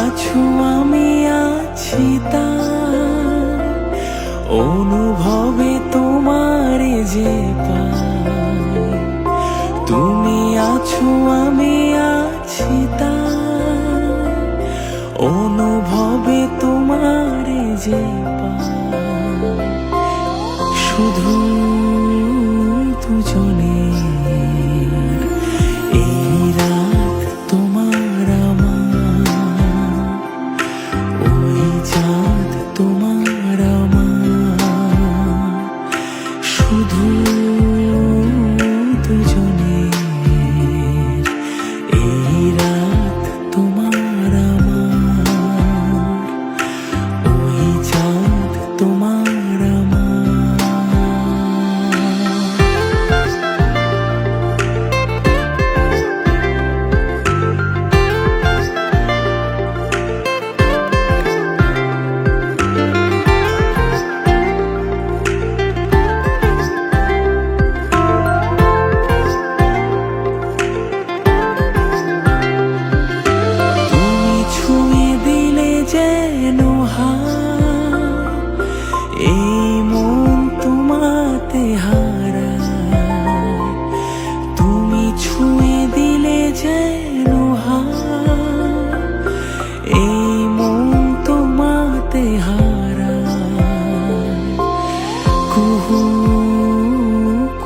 আছো আমি আছি অনুভবে তোমার যে তুমি আছো আমি আছি তার। অনুভবে তোমার যে শুধু দুজনে